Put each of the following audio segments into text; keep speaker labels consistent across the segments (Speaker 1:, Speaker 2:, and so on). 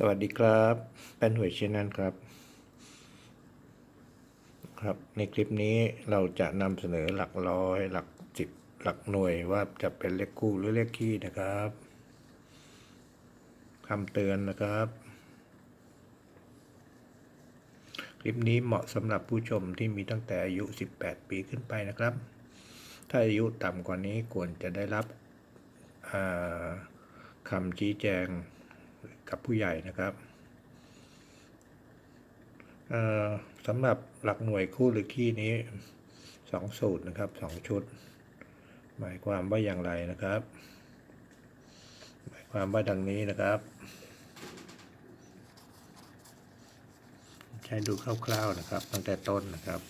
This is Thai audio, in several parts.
Speaker 1: สวัสดีครับเป็นหวยชินันครับ ครับ ในคลิปนี้เราจะนำเสนอหลักร้อย หลักสิบหลักหน่วยว่าจะเป็นเลขคู่หรือเลขคี่นะครับคำเตือนนะครับ คลิปนี้เหมาะสำหรับผู้ชมที่มีตั้งแต่อายุ 18 ปีขึ้นไปนะครับ ถ้าอายุต่ำกว่านี้ควรจะได้รับคำชี้แจง กับผู้ใหญ่นะครับสำหรับหลักหน่วยคู่หรือคี่นี้สองสูตรนะครับสองชุด หมายความว่าอย่างไรนะครับ หมายความว่าดังนี้นะครับ ใช้ดูคร่าวๆนะครับ ตั้งแต่ต้นนะครับ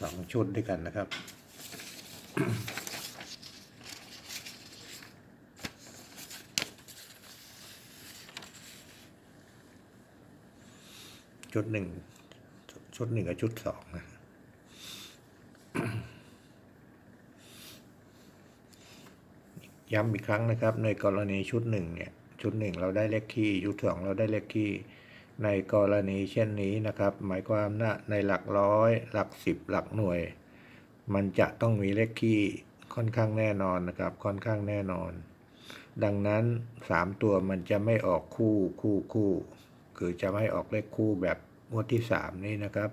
Speaker 1: สองชุดด้วยกันนะครับ ชุดหนึ่งชุดหนึ่งกับชุดสองนะย้ำอีกครั้งนะครับ ในกรณีชุดหนึ่งเนี่ยชุดหนึ่งเราได้เลขคี่ชุดสองเราได้เลขคี่ในกรณีเช่นนี้นะครับ หมายความว่าในหลักร้อย หลักสิบหลักหน่วย มันจะต้องมีเลขคี่ค่อนข้างแน่นอนนะครับ ค่อนข้างแน่นอน ดังนั้นสามตัวมันจะไม่ออกคู่คู่คู่ คือจะไม่ออกเลขคู่แบบงวดที่สามนี่นะครับ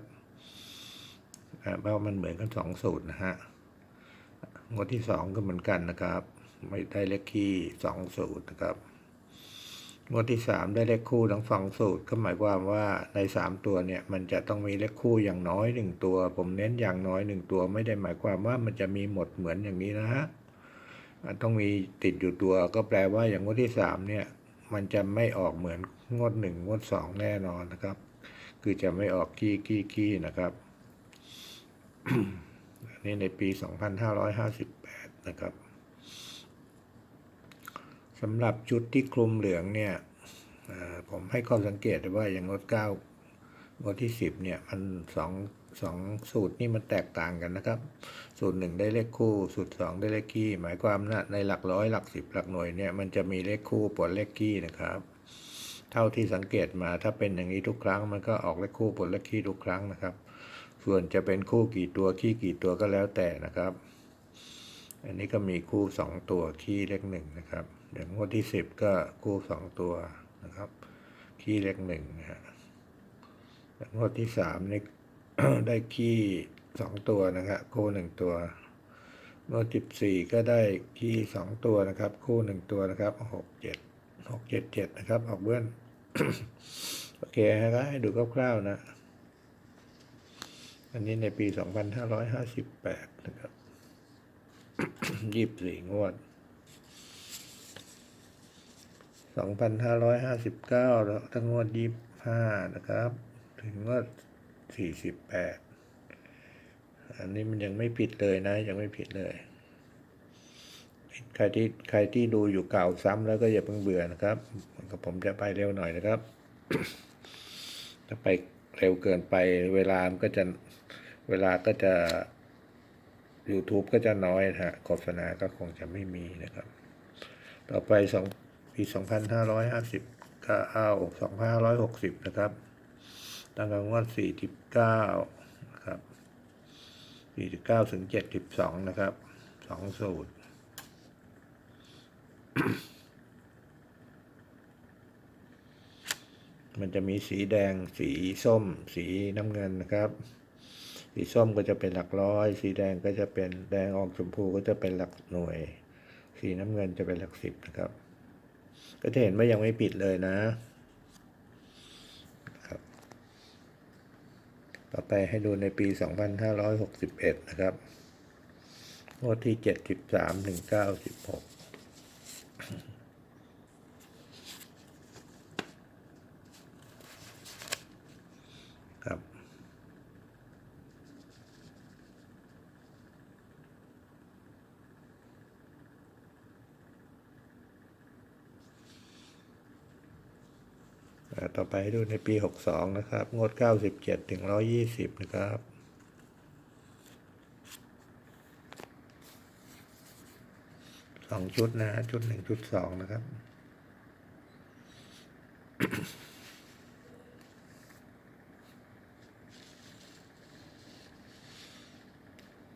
Speaker 1: เพราะมันเหมือนกันสองสูตรนะฮะงวดที่สองก็เหมือนกันนะครับ ไม่ได้เลขคี่สองสูตรนะครับงวดที่สามได้เลขคู่ทั้งสองสูตรก็หมายความว่าในสามตัวเนี่ยมันจะต้องมีเลขคู่อย่างน้อยหนึ่งตัว ผมเน้นอย่างน้อยหนึ่งตัว ไม่ได้หมายความว่ามันจะมีหมดเหมือนอย่างนี้นะฮะต้องมีติดอยู่ตัวก็แปลว่าอย่างงวดที่สามเนี่ย มันจะไม่ออกเหมือนงวดหนึ่งงวดสองแน่นอนนะครับ คือจะไม่ออกกี้กี้กี้นะครับอันนี้ในปี 2558 นะครับสำหรับชุดที่คลุมเหลืองเนี่ยผมให้ข้อสังเกตว่าอย่างงวดเก้างวดที่ 10 เนี่ย มันสอง สองสูตรนี่มันแตกต่างกันนะครับ สูตรหนึ่งได้เลขคู่ สูตรสองได้เลขคี่ หมายความว่าในหลักร้อยหลักสิบหลักหน่วยเนี่ยมันจะมีเลขคู่ปนเลขคี่นะครับ เท่าที่สังเกตมาถ้าเป็นอย่างนี้ทุกครั้งมันก็ออกเลขคู่ปนเลขคี่ทุกครั้งนะครับ ส่วนจะเป็นคู่กี่ตัวคี่กี่ตัวก็แล้วแต่นะครับ อันนี้ก็มีคู่สองตัวคี่เลขหนึ่งนะครับอย่างงวดที่สิบก็คู่สองตัวนะครับคี่เลขหนึ่งนะฮะอย่างงวดที่สามนี่ ได้คี่สองตัวนะครับคู่หนึ่งตัวงวดสิบสี่ก็ได้คี่สองตัวนะครับ คู่หนึ่งตัวนะครับหกเจ็ดหกเจ็ดเจ็ดนะครับ ออกเบื้อนโอเคนะครับให้ดูคร่าวๆนะ อันนี้ในปีสองพันห้าร้อยห้าสิบแปดนะครับยี่สิบสี่งวดสองพันห้าร้อยห้าสิบเก้าแล้วทั้งงวดยี่ห้านะครับ ถึงงวด สี่สิบแปดอันนี้มันยังไม่ผิดเลยนะ ยังไม่ผิดเลย ใครที่ใครที่ดูอยู่เก่าซ้ำแล้วก็อย่าเพิ่งเบื่อนะครับกับผมจะไปเร็วหน่อยนะครับ ถ้าไปเร็วเกินไปเวลามันก็จะเวลาก็จะ YouTube ก็จะน้อยฮะโฆษณาก็คงจะไม่มีนะครับ ต่อไปสองปีสองพันห้าร้อยห้าสิบก็เอาสองพันห้าร้อยหกสิบนะครับ ตั้งแต่งวดสี่สิบเก้านะครับสี่สิบเก้าถึงเจ็ดสิบสองนะครับสองสูตร มันจะมีสีแดง สีส้ม สีน้ำเงินนะครับ สีส้มก็จะเป็นหลักร้อย สีแดงก็จะเป็นแดงออกชมพูก็จะเป็นหลักหน่วย สีน้ำเงินจะเป็นหลักสิบนะครับ ก็จะเห็นว่ายังไม่ปิดเลยนะครับ ต่อไปให้ดูในปี 2561 นะครับงวดที่ 73ถึง96 ต่อไปให้ดูในปี 62 นะครับ งด 97 ถึง 120 นะครับสองชุดนะฮะชุดหนึ่งชุดสองนะครับ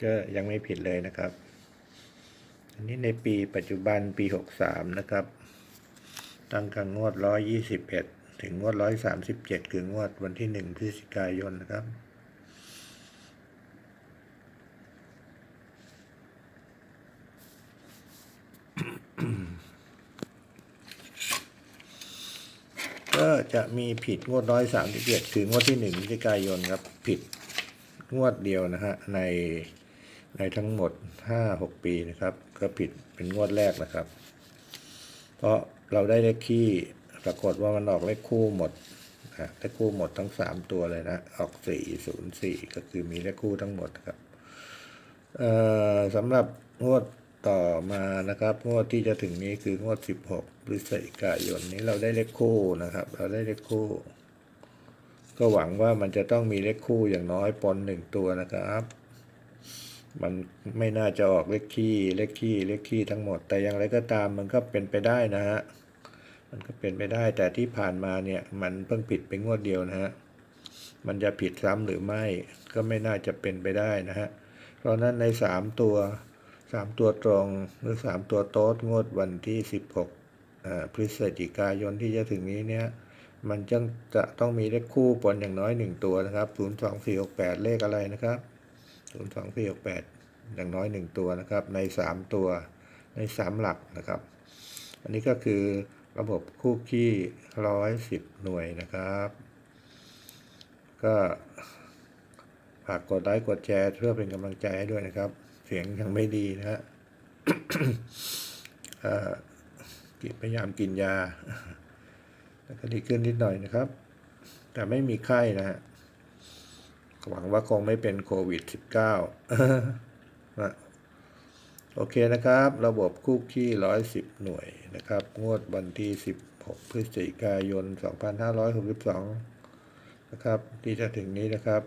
Speaker 1: ก็ยังไม่ผิดเลยนะครับ อันนี้ในปีปัจจุบันปีหกสามนะครับ ตั้งกันงวดร้อยยี่สิบเอ็ด ถึงงวดร้อยสามสิบเจ็ดคืองวดวันที่หนึ่งพฤศจิกายนนะครับ ก็จะมีผิดงวดร้อยสามสิบเจ็ดคืองวดที่หนึ่งพฤศจิกายนครับ ผิดงวดเดียวนะฮะในในทั้งหมดห้าหกปีนะครับ ก็ผิดเป็นงวดแรกนะครับ เพราะเราได้เลขคี่ ปรากฏว่ามันออกเลขคู่หมดนะเลขคู่หมดทั้งสามตัวเลยนะ ออกสี่ศูนย์สี่ก็คือมีเลขคู่ทั้งหมดครับเอ่อสำหรับงวดต่อมานะครับงวดที่จะถึงนี้คืองวดสิบหกพฤศจิกายนนี้เราได้เลขคู่นะครับ เราได้เลขคู่ ก็หวังว่ามันจะต้องมีเลขคู่อย่างน้อยปนหนึ่งตัวนะครับ มันไม่น่าจะออกเลขคี่เลขคี่เลขคี่ทั้งหมด แต่อย่างไรก็ตามมันก็เป็นไปได้นะฮะ มันก็เป็นไปได้แต่ที่ผ่านมาเนี่ยมันเพิ่งผิดไปงวดเดียวนะฮะ มันจะผิดซ้ำหรือไม่ก็ไม่น่าจะเป็นไปได้นะฮะ เพราะนั้นในสามตัวสามตัวตรงหรือสามตัวโต๊ดงวดวันที่สิบหกพฤศจิกายนที่จะถึงนี้เนี่ยมันจึงจะต้องมีเลขคู่ปนอย่างน้อยหนึ่งตัวนะครับศูนย์สองสี่หกแปดเลขอะไรนะครับศูนย์สองสี่หกแปดอย่างน้อยหนึ่งตัวนะครับ ในสามตัวในสามหลักนะครับ อันนี้ก็คือ ระบบคู่ขี้ร้อยสิบหน่วยนะครับ ก็ฝากกดไลค์กดแชร์เพื่อเป็นกำลังใจให้ด้วยนะครับ เสียงยังไม่ดีนะฮะกินพยายามกินยา แล้วก็ดีขึ้นนิดหน่อยนะครับ แต่ไม่มีไข้นะฮะหวังว่าคงไม่เป็นโควิด -19 นะ โอเคนะครับ ระบบคุกกี้ร้อยสิบหน่วยนะครับ งวดวันที่16พฤศจิกายน2562นะครับ ที่จะถึงนี้นะครับ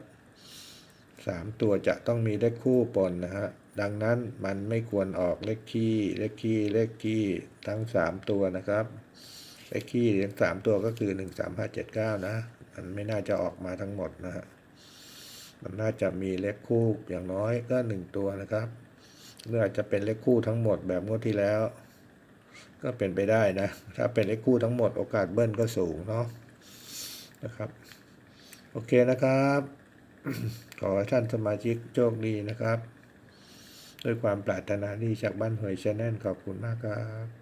Speaker 1: สามตัวจะต้องมีเลขคู่ปนนะฮะดังนั้นมันไม่ควรออกเลขคี่เลขคี่เลขคี่ทั้งสามตัวนะครับ เลขคี่ทั้งสามตัวก็คือหนึ่งสามห้าเจ็ดเก้านะ มันไม่น่าจะออกมาทั้งหมดนะฮะมันน่าจะมีเลขคู่อย่างน้อยก็หนึ่งตัวนะครับ หรืออาจจะเป็นเลขคู่ทั้งหมดแบบงวดที่แล้ว ก็เป็นไปได้นะ ถ้าเป็นเลขคู่ทั้งหมดโอกาสเบิ้ลก็สูงเนาะนะครับ โอเคนะครับ ขอให้ท่านสมาชิกโชคดีนะครับ ด้วยความปรารถนาดีจากบ้านหวยชาแนลขอบคุณมากครับ